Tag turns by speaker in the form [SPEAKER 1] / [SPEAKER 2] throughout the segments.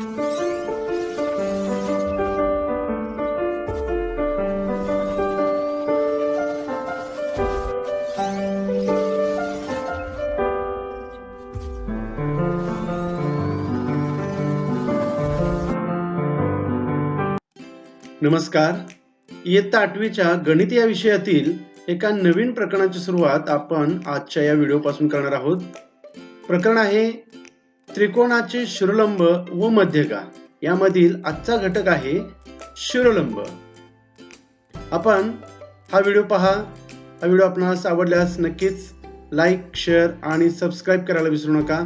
[SPEAKER 1] नमस्कार. इयत्ता आठवीच्या गणित या विषयातील एका नवीन प्रकरणाची सुरुवात आपण आजच्या या व्हिडिओपासून करणार आहोत. प्रकरण आहे त्रिकोणाचे शिरोलंब व मध्यगा. यामधील आजचा घटक आहे शिरोलंब. आपण हा व्हिडिओ पहा. हा व्हिडिओ आपणास आवडल्यास नक्कीच लाईक शेअर आणि सबस्क्राईब करायला विसरू नका.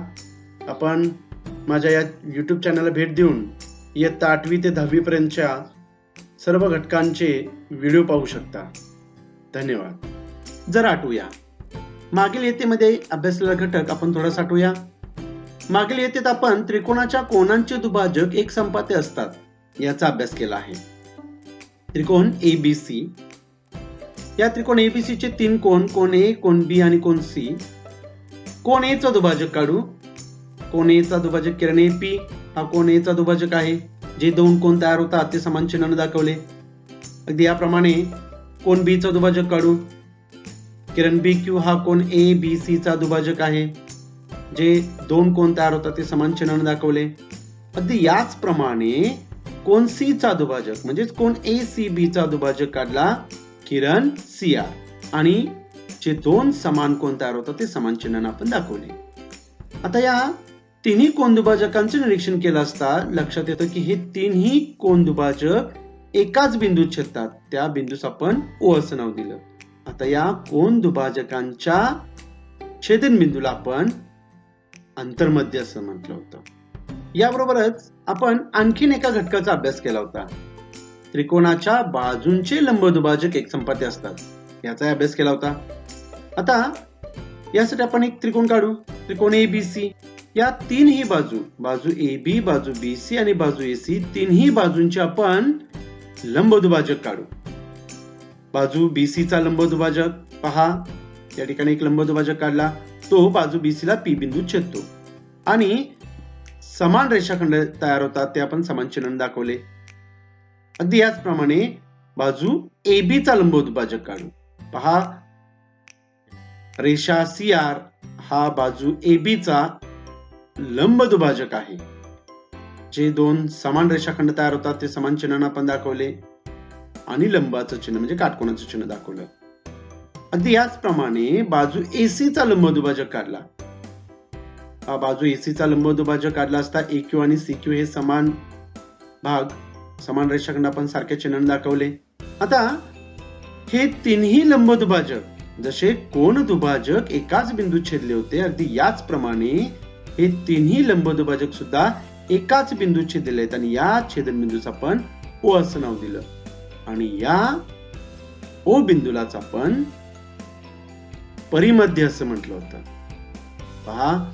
[SPEAKER 1] आपण माझ्या या यूट्यूब चॅनलला भेट देऊन इयत्ता आठवी ते दहावीपर्यंतच्या सर्व घटकांचे व्हिडिओ पाहू शकता. धन्यवाद. जर आठवूया. मागील येतेमध्ये अभ्यासलेला घटक आपण थोडासा आठवूया. मागील येतेत आपण त्रिकोणाच्या कोणांचे दुभाजक एक संपाते असतात याचा अभ्यास केला आहे. त्रिकोण ए बी सी या त्रिकोण ए बी सीचे तीन कोण कोण ए कोण बी आणि कोण सी कोण ए चा दुभाजक काढू? कोण ए चा दुभाजक किरण ए पी हा कोण ए चा दुभाजक आहे? जे दोन कोण तयार होतात ते समान चिन्हाने दाखवले. अगदी याप्रमाणे कोण बी चा दुभाजक काढू? किरण बी क्यू हा कोण ए बी सी चा दुभाजक आहे. जे दोन कोण तयार होतात ते समान चिन्हाने दाखवले. अगदी याच प्रमाणे कोण सी चा दुभाजक म्हणजेच कोण ए सी बी चा दुभाजक काढला किरण सी आर आणि जे दोन समान कोण तयार होतात ते समान चिन्हाने आपण दाखवले. आता या तिन्ही कोण दुभाजकांचे निरीक्षण केलं असता लक्षात येतं की हे तिन्ही कोण दुभाजक एकाच बिंदूत छेदतात. त्या बिंदूस आपण ओ असं नाव दिलं. आता या कोण दुभाजकांच्या छेदन बिंदूला आपण अंतर्मध्य असं म्हटलं होतं. याबरोबरच आपण आणखीन एका घटकाचा अभ्यास केला होता. त्रिकोणाच्या बाजूंचे लंबदुभाजक एक संपाती असतात. याचा अभ्यास केला होता. आता यासाठी आपण एक त्रिकोण काढू. त्रिकोण ए बी सी या तीनही बाजू बाजू ए बी बाजू बी सी आणि बाजू ए सी तीनही बाजूंचे आपण लंबदुभाजक काढू. बाजू बी सी चा लंब पहा. या ठिकाणी एक लंबदुभाजक काढला. तो बाजू बी सी ला पी बिंदू छेदतो. आणि समान रेषाखंड तयार होतात ते आपण समान चिन्ह दाखवले. अगदी याचप्रमाणे बाजू ए बी चा लंब दुभाजक काढू. पहा. रेषा सी आर हा बाजू ए बी चा लंब दुभाजक आहे. जे दोन समान रेषाखंड तयार होतात ते समान चिन्हांना आपण दाखवले. आणि लंबाचं चिन्ह म्हणजे काटकोणाचं चिन्ह दाखवलं. अगदी याचप्रमाणे बाजू एसी चा लंब दुभाजक काढला. हा बाजू एसी चा लंब दुभाजक काढला असता ए क्यू आणि सी क्यू हे समान भाग समान रेषाखंड आपण सारख्या चिन्हाने दाखवले. आता हे तिन्ही लंब दुभाजक जसे कोण दुभाजक एकाच बिंदू छेदले होते अगदी याचप्रमाणे हे तिन्ही लंब दुभाजक सुद्धा एकाच बिंदू छेदले आहेत आणि या छेदनबिंदूचं आपण ओ असं नाव दिलं. आणि या ओ बिंदूलाच आपण परिमध्य असं म्हटलं होतं. पहा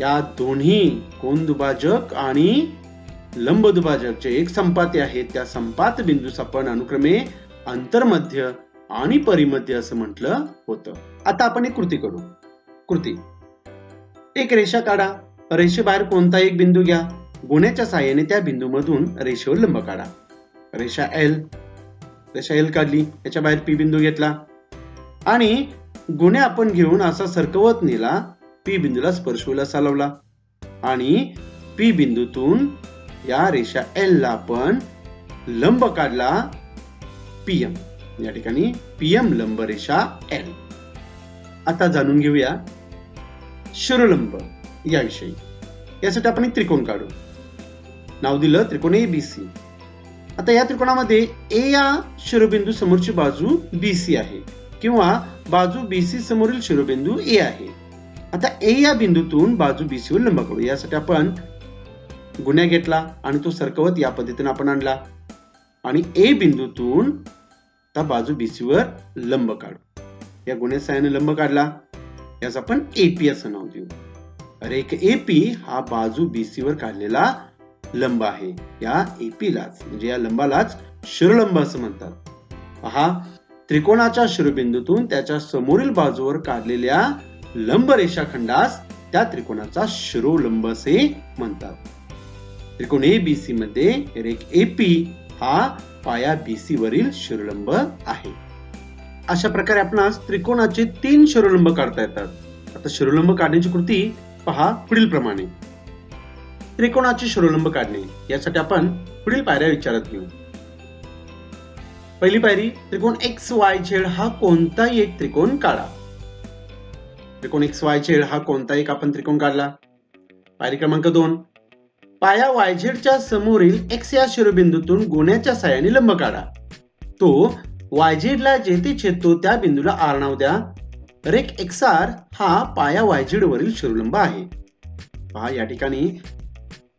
[SPEAKER 1] या दोन्ही कोण दुभाजक आणि लंब दुभाजक जे एक संपाती आहेत. त्या संपात बिंदूस आपण अनुक्रमे अंतर्मध्य आणि परिमध्य असं म्हटलं होतं. आता आपण एक कृती करू. कृती. एक रेषा काढा. रेषेबाहेर कोणता एक बिंदू घ्या. गुन्ह्याच्या साह्याने त्या बिंदूमधून रेषेवर लंब काढा. रेषा एल रेषा एल काढली. याच्या बाहेर पी बिंदू घेतला. आणि गुन्हे आपण घेऊन असा सरकवत नेला पी बिंदूला स्पर्श चालवला. आणि पी बिंदूतून या रेषा एल ला आपण लंब काढला पीएम या ठिकाणी पीएम लंब रेषा एल आता जाणून घेऊया शिरोलंब याविषयी. यासाठी आपण एक त्रिकोण काढू. नाव दिलं त्रिकोण ए बी सी आता या त्रिकोणामध्ये ए या शिरोबिंदू समोरची बाजू बी सी आहे. किंवा बाजू बी सी समोरील शिरोबिंदू ए आहे. आता ए या बिंदूतून बाजू बी सी वर लंब काढू यासाठी आपण गुन्हा घेतला आणि तो सरकवत या पद्धतीने आपण आणला. आणि ए बिंदूतून आता बाजू बी सी वर लंब काढू. या गुन्ह्या सायाने लंब काढला. यास आपण एपी असं नाव देऊ. रेख एपी हा बाजू बीसी वर काढलेला लंब आहे. या एपीलाच म्हणजे या लंबालाच शिरोलंब असं म्हणतात. पहा त्रिकोणाच्या शिरोबिंदूतून त्याच्या समोरील बाजूवर काढलेल्या लंब रेषाखंडास त्या त्रिकोणाचा शिरोलंब असे म्हणतात. त्रिकोण ए बी सी मध्ये रेख पी हा पाया बीसी वरील शिरोलंब आहे. अशा प्रकारे आपणास त्रिकोणाचे तीन शिरोलंब काढता येतात. आता शिरोलंब काढण्याची कृती पहा पुढील प्रमाणे. त्रिकोणाचे शिरोलंब काढणे यासाठी आपण पुढील पायऱ्या विचारात घेऊ. पहिली पायरी त्रिकोण एक्स वाय झेड हा कोणताही एक त्रिकोण काढा. त्रिकोण एक्स वाय झेड हा कोणता एक आपण त्रिकोण काढला. पायरी क्रमांक दोन. पाया वाय झेडच्या समोरील एक्स या शिरोबिंदूतून गुन्ह्याच्या साह्याने लंब काढा. तो वाय झेडला जेथे छेदतो त्या बिंदूला आर नाव द्या. रेक एक्स आर हा पाया वाय झेड वरील शिरोलंब आहे. पहा या ठिकाणी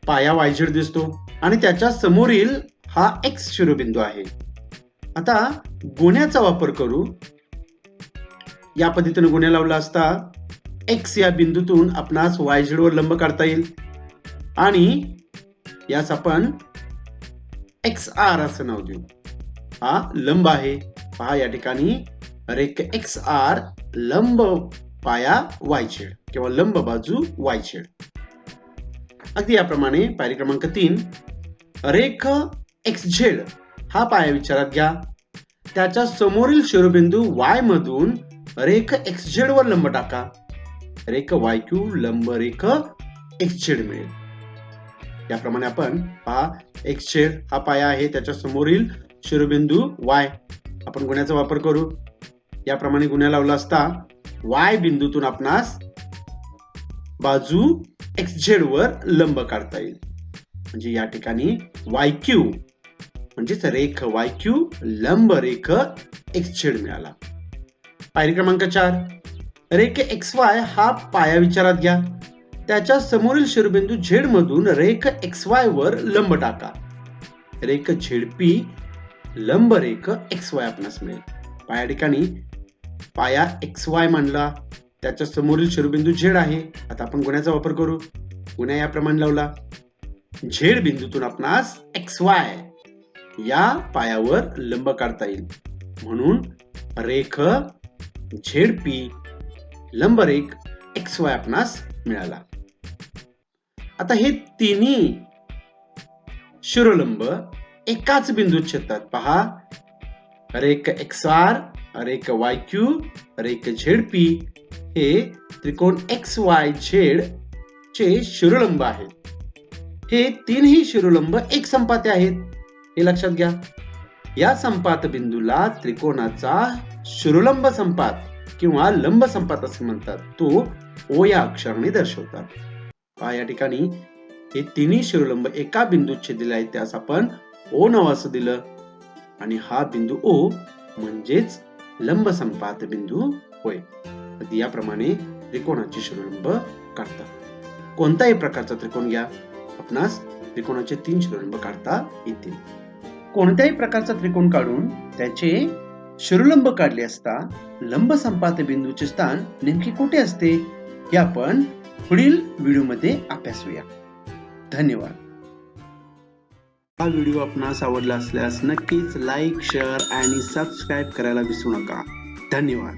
[SPEAKER 1] पाया वाय झेड दिसतो आणि त्याच्या समोरील हा एक्स शिरोबिंदू आहे. आता गुण्याचा वापर करू. या पद्धतीने गुन्हा लावला असता एक्स या बिंदूतून आपणास वाय झेडवर लंब काढता येईल. आणि यास आपण एक्स आर असं नाव देऊ. हा लंब आहे. पहा या ठिकाणी. रेख एक्स आर लंब पाया वाय झेड किंवा लंब बाजू वाय झेड अगदी याप्रमाणे पायरी क्रमांक तीन. रेख एक्स झेड हा पाया विचारात घ्या. त्याच्या समोरील शिरोबिंदू वाय मधून रेख एक्स झेड वर लंब टाका. रेख वाय क्यू लंब रेख एक्स झेड मिळेल. याप्रमाणे आपण पहा एक्स झेड हा पाया आहे त्याच्या समोरील शिरोबिंदू वाय आपण गुन्ह्याचा वापर करू. याप्रमाणे गुन्हा लावला असता वाय बिंदूतून आपणास बाजू एक्स झेड वर लंब काढता येईल. म्हणजे या ठिकाणी वाय क्यू म्हणजेच रेख वाय क्यू लंब रेख एक्स झेड मिळाला. पायरी क्रमांक चार. रेख एक्स वाय हा पाया विचारात घ्या. त्याच्या समोरील शिरोबिंदू झेड मधून रेख एक्स वाय वर लंब टाका. रेख झेड पी लंब रेख एक्स वाय आपणास मिळेल. पाया ठिकाणी पाया एक्स वाय मांडला. त्याच्या समोरील शिरोबिंदू झेड आहे. आता आपण गुन्ह्याचा वापर करू. गुन्हा याप्रमाणे लावला. झेड बिंदूतून आपणास एक्स वाय या पायावर लंब काढता येईल. म्हणून रेख झेड पी लंब रेख एक्स वाय आपणास मिळाला. आता हे तिन्ही शिरोलंब एकाच बिंदूत छेदतात. पहा. रेख एक्स आर रेख वाय क्यू रेख झेड पी हे त्रिकोण एक्स वाय झेड चे शिरोलंब आहेत. हे तीनही शिरोलंब एक संपाते आहेत. हे लक्षात घ्या. या संपात बिंदूला त्रिकोणाचा शुरुलंब संपात किंवा लंब संपात असे म्हणतात. तो ओ या अक्षराने दर्शवतात. पहा या ठिकाणी हे तिन्ही शिरोलंब एका बिंदूत छेदलेले आहेत. त्यास आपण ओ नाव असं दिलं. आणि हा बिंदू ओ म्हणजेच लंब संपात बिंदू होय. याप्रमाणे त्रिकोणाचे शिरोलंब काढतात कोणताही प्रकारचा त्रिकोण घ्या. आपणास त्रिकोणाचे तीन शिरोलंब काढता येतील. कोणत्याही प्रकारचा त्रिकोण काढून त्याचे शिरोलंब काढले असता लंब संपात बिंदूचे स्थान नेमके कुठे असते हे आपण पुढील व्हिडिओमध्ये अभ्यासूया धन्यवाद. हा व्हिडिओ आपणास आवडला असल्यास नक्कीच लाईक शेअर आणि सबस्क्राईब करायला विसरू नका. धन्यवाद.